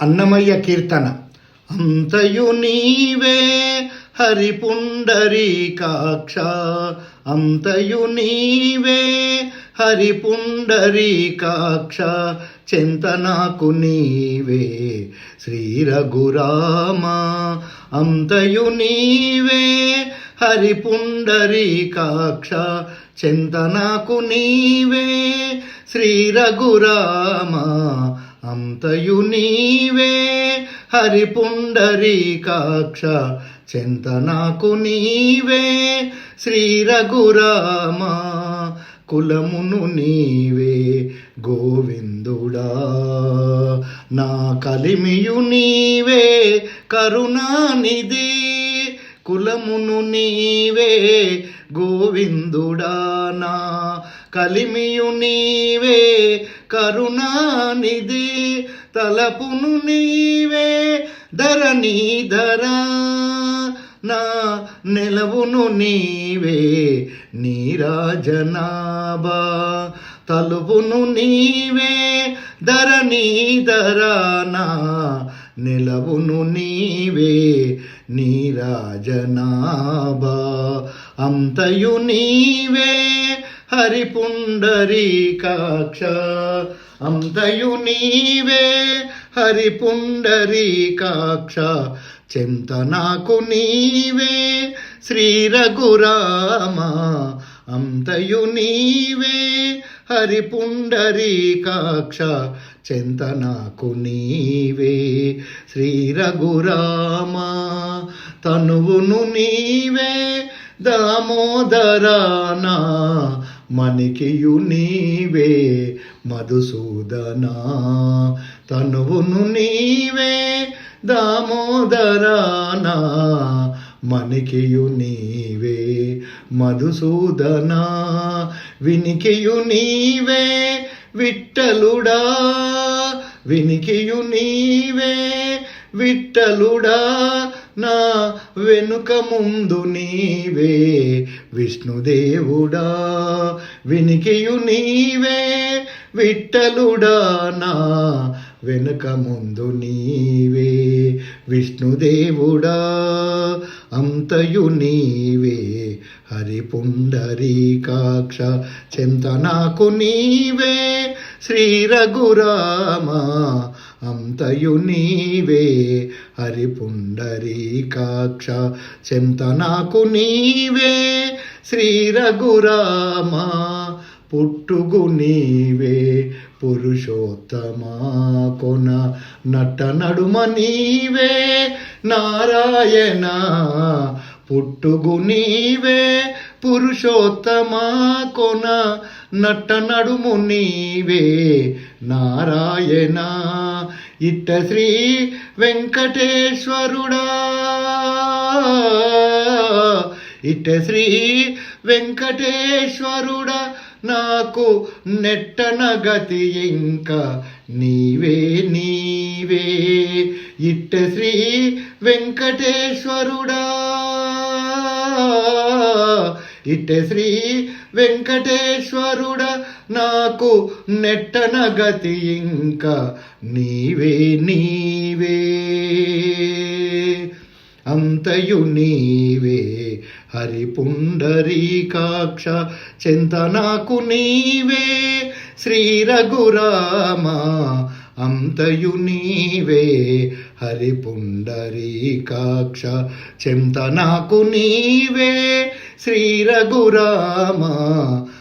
అన్నమయ్య కీర్తన. అంతయు నీవే హరి పుండరీకాక్ష అంతయు నీవే హరి పుండరీకాక్ష చింతనాకు నీవే శ్రీ రఘురామ అంతయు నీవే హరి పుండరీకాక్ష చింతనాకు నీవే శ్రీ రఘురామ అంతయు నీవే హరి పుండరీకాక్ష చింతనాకు నీవే శ్రీ రఘురామ కులమును నీవే గోవిందుడా. నా కలిమియు నీవే కరుణానిధి కులమును నీవే గోవిందుడానా. కలిమియు నీవే కరుణానిధి. తలపును నీవే ధరణీధరా నా నిలవును నీవే నీరాజనాభా. తలుపును నీవే ధరణీధరానా నిలవును నీవే నీరాజనాభా. అంతయు నీవే హరిపుండరీకాక్ష అంతయు నీవే హరిపుండరీకాక్ష చింతనాకు నీవే శ్రీ రఘురామ అంతయు నీవే హరిపుండరీకాక్ష చింతనాకు నీవే శ్రీ రఘురామ తనువును నీవే దామోదరానా మణికియు నీవే మధుసూదనా. తనువును నీవే దామోదరానా మణికియు నీవే మధుసూదనా. వినికియు నీవే విట్టలుడా వినికియు నీవే విట్టలుడా. నా వెనుక ముందు నీవే విష్ణుదేవుడా. వినికియు నీవే విట్టలుడా నా వెనుక ముందు నీవే విష్ణుదేవుడా. అంతయు నీవే హరి చింత నాకు నీవే శ్రీ రఘురామ అంతయు నీవే హరి పుండరీకాక్ష చింతనాకు నీవే శ్రీ రఘురామ పుట్టుగు నీవే పురుషోత్తమా కొన నట నడుమ నీవే నారాయణ పుట్టుగు నీవే పురుషోత్తమా కొన నట్ట నడుము నీవే నారాయణ. ఇట్ట శ్రీ వెంకటేశ్వరుడా. ఇట్ట శ్రీ వెంకటేశ్వరుడా నాకు నెట్టన గతి ఇంకా నీవే నీవే. ఇట్ట శ్రీ వెంకటేశ్వరుడా. ఇట్ట శ్రీ వెంకటేశ్వరుడా నాకు నెట్టన గతి ఇంకా నీవే నీవే. అంతయు నీవే హరిపుండరీకాక్ష చింతనాకు నీవే. శ్రీ రఘురామ అంతయు నీవే హరి పుండరీకాక్ష చింతనాకు నీవే. శ్రీ రఘురామ